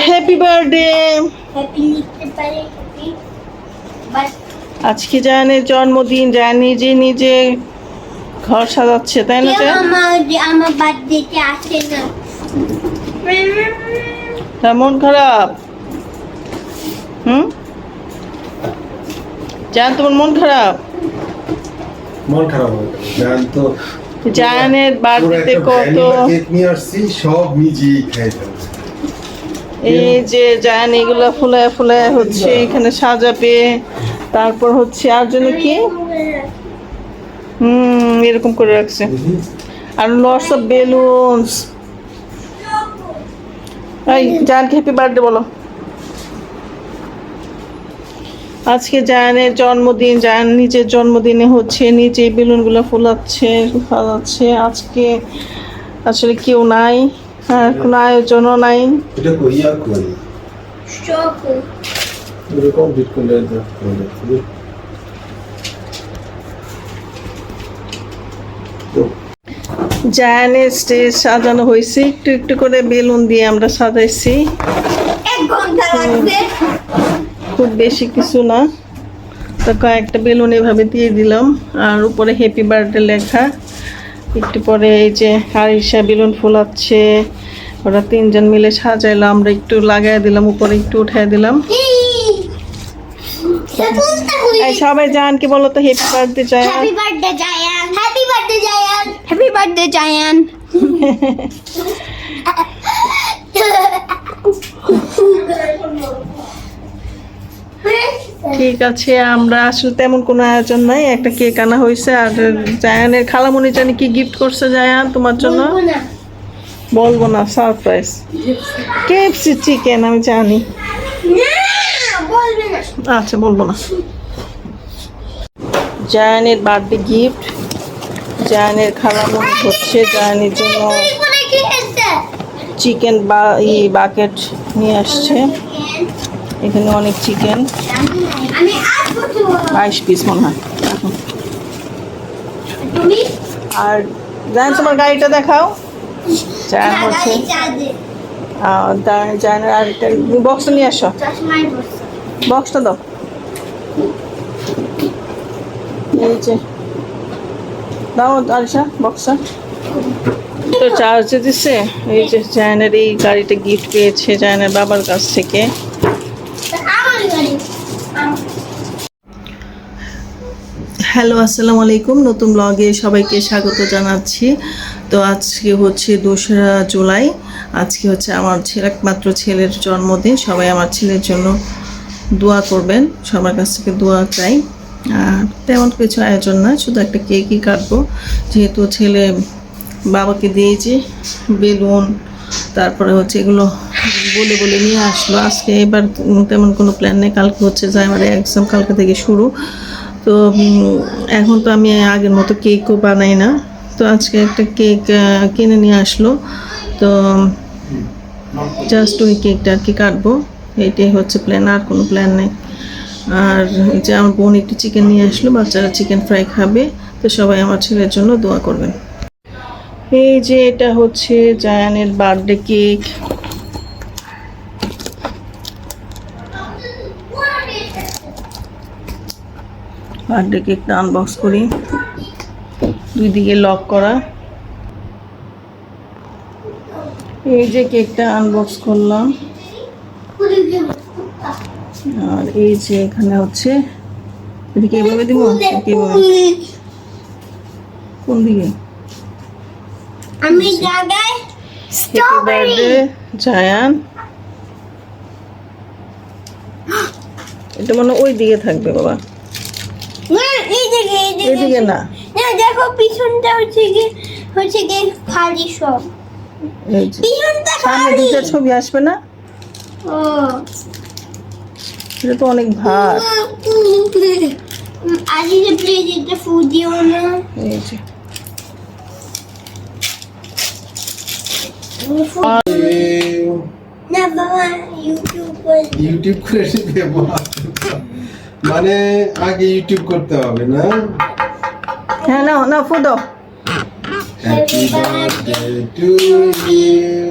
Happy birthday আজকে জায়ানের জন্মদিন জায়ান নিজে নিজে ঘর সাজাচ্ছে তাই না আমার আমার বার্থডেতে আসে না। তার মন খারাপ? হুম? জায়ান তোমার মন খারাপ? মন খারাপ জান তো জায়ানের বার্থডেতে কত কেক নিয়ে আসছি সব নিজেই ফেলছে এই যে জায়ান এগুলো ফুলায় ফুলায় হচ্ছে এখানে সাজাবে। তারপর হচ্ছে আর জন্য কি? হুম এরকম করে রাখছে। আর লটস অফ বেলুনস এই জায়ানকে হ্যাপি বার্থডে বলো। আজকে জায়ানের জন্মদিন জায়ান নিজের জন্মদিনে হচ্ছে নিচে বেলুনগুলো ফুলাচ্ছে সাজাচ্ছে। আজকে আসলে কেউ নাই আর কোনো আয়োজনও নাই। জায়ানের স্টেজ সাজানো হয়েছে একটু একটু করে বেলুন দিয়ে আমরা সাজাইছি। এক ঘণ্টা লাগবে। খুব বেশি কিছু না। তো কয়েকটা বেলুন এভাবে দিয়ে দিলাম। আর উপরে হ্যাপি বার্থডে লেখা। একটু পরে এই যে আরিশা বেলুন ফুলাচ্ছে। ওরা তিনজন মিলে সাজাইলো। আমরা একটু লাগাই দিলাম উপরে একটু উঠাই দিলাম। এই সবাই জায়ানকে বলো তো happy birthday Zayan. Happy birthday Zayan. Happy birthday Zayan. Happy birthday Zayan. ঠিক আছে আমরা আসলে তেমন কোনো আয়োজন নাই। একটা কেক আনা হয়েছে আর জায়ানের খালামণি জানি কি গিফট করছে জায়ান তোমার জন্য? বলব না। সারপ্রাইজ কেএফসি চিকেন আমি জানি। আচ্ছা বলব না। জায়ানের বার্থডে গিফট জায়ানের খালামণি হচ্ছে জায়ানের জন্য চিকেন বা ই বাকেট নিয়ে আসছে। এখানে অনেক চিকেন বাইশ পিস মনে হয়। আর জায়ান তোমার গাড়িটা দেখাও। জায়ান হচ্ছে জায়ানের আর একটা বক্সটা নিয়ে আসো। বক্সটা দাও। এই যে। দাও আরিশা বক্সটা তো চার্জে দিছে? এই যে জায়ানের এই গাড়িটা গিফট পেয়েছে জায়ানের বাবার কাছ থেকে আমার গাড়ি হ্যালো, আসসালামু আলাইকুম। নতুন ব্লগে সবাইকে স্বাগত জানাচ্ছি। তো আজকে হচ্ছে দোসরা জুলাই। আজকে হচ্ছে আমার ছেলে, একমাত্র ছেলের জন্মদিন। সবাই আমার ছেলের জন্য দোয়া করবেন। সবার কাছ থেকে দোয়া চাই। আর তেমন কিছু আয়োজন না, শুধু একটা কেকই কাটবো। যেহেতু ছেলে বাবাকে দিয়েছি, বেলুন, তারপরে হচ্ছে এগুলো বলে বলে নিয়ে আসলো। আজকে এবার তেমন কোনো প্ল্যান নেই। কালকে হচ্ছে যায় আমার এক্সাম কালকে থেকে শুরু। তো এখন তো আমি আগের মতো কেকও বানাই না। তো আজকে একটা কেক কিনে নিয়ে আসলো। তো জাস্ট ওই কেকটা আর কি কাটবো। এইটাই হচ্ছে প্ল্যান আর কোনো প্ল্যান নেই। আর যে আমার বোন একটু চিকেন নিয়ে আসলো, বাচ্চারা চিকেন ফ্রাই খাবে। তো সবাই আমার ছেলের জন্য দোয়া করবেন। এই যে এটা হচ্ছে জায়ানের বার্থডে কেক বার্থডে কেকটা আনবক্স করি। দুই দিকে লক করা। এই যে কেকটা আনবক্স করলাম। আর এই যে এখানে হচ্ছে এদিকে এভাবে দিব? কোন দিকে? আমি জায়গায় হ্যাপি বার্থডে জায়ান। এটা মানে ওই দিকে থাকবে বাবা। এই দিকে এই দিকে এদিকে না। না দেখো পিছনটা হচ্ছে কি হচ্ছে কি খালি সব। পিছনটা সামনে ছবি আসবে না? ও। এটা তো অনেক ভার। আজ যে প্লিজ এটা দিও না। এই যে। না। বাবা ইউটিউব করে ইউটিউব করে মানে আগে ইউটিউব করতে হবে না? হ্যাঁ না না ফুদো happy birthday to you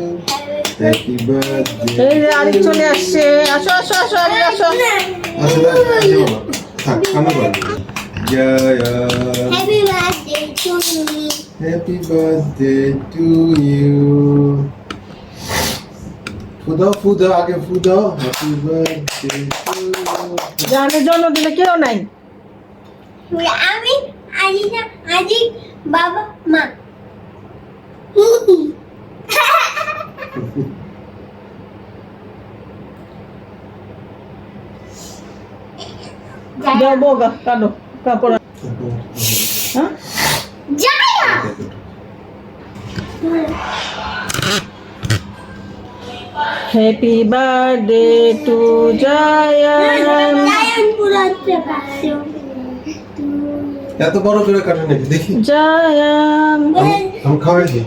happy birthday এই যে আরিফ চলে আসছে। আসো আসো আসো আরিফ আসো। আচ্ছা থাক, আসো থাক কান্না করে Joya. Happy birthday to me happy birthday to you ফুদাও ফুদাও আগে ফুদাও হ্যাপি বার্থডে জানের জন্মদিনে কেউ নাই। আমি আজিজা আজি বাবা মা। যাও বোগা কালো কাপড় হ্যাঁ? Zaya! Happy birthday to Zayan এত বড় করে কাটে নাকি দেখি। জায়ান আমি- খাওয়াই দিই।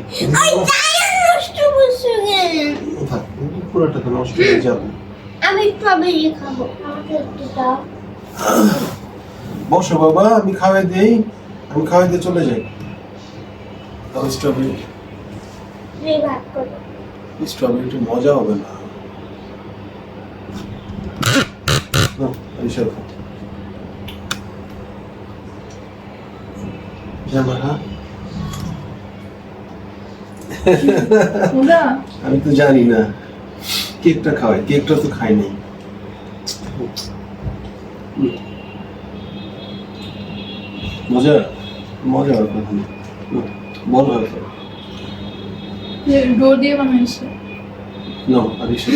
পুরোটা তো নষ্ট হয়ে যাবে। আমি স্ট্রবেরি খাব। আমাকে একটু দাও। বসো বাবা আমি খাওয়াই দেই। আমি খাওয়াই দিয়ে চলে যাই। স্ট্রবেরি ভাগ করো। স্ট্রবেরিটা মজা হবে না? আমি তো জানি না। কেকটা খাওয়াই কেকটা তো খাই নাই। মজা মজা হবে বল হয়তো ডোর দিয়ে বানাইছে। No, Alicia.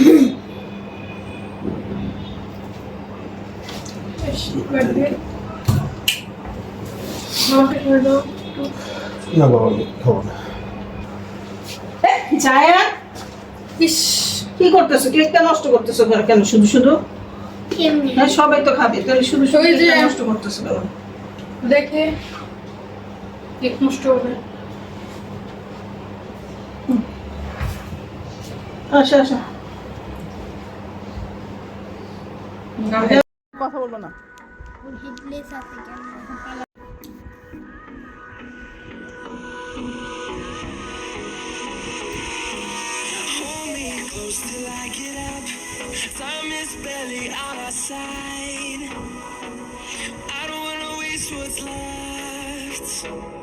না বাবা খাব না। জায়ান ইস কি করতেছো? কেকটা নষ্ট করতেছো কেন? কেন শুধু শুধু? হ্যাঁ সবাই তো খাবে তাহলে শুধু শুধু নষ্ট করতেছো দেখে কেক নষ্ট হবে। আসো আসো কথা বলবো না হিটলেস আছে কেন Hold me close till I get up. Time is barely on our side. I don't wanna waste what's left.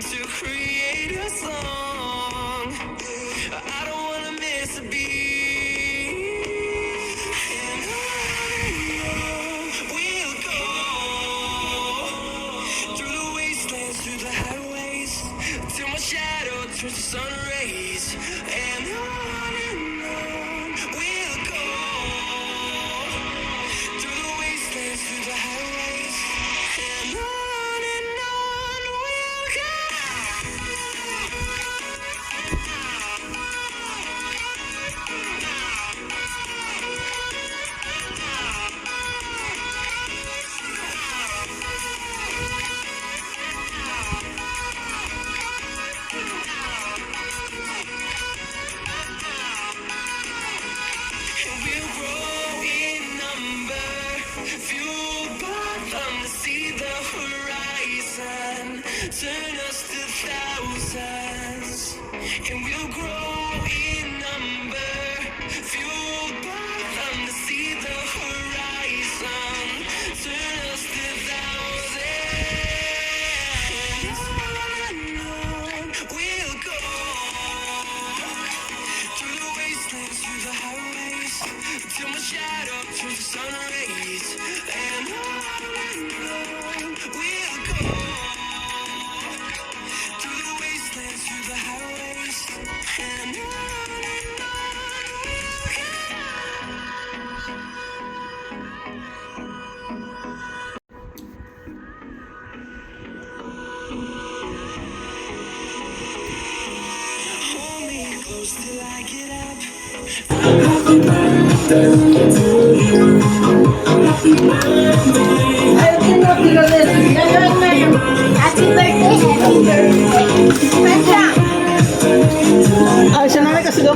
To create a song. Ay, siya na kasi daw.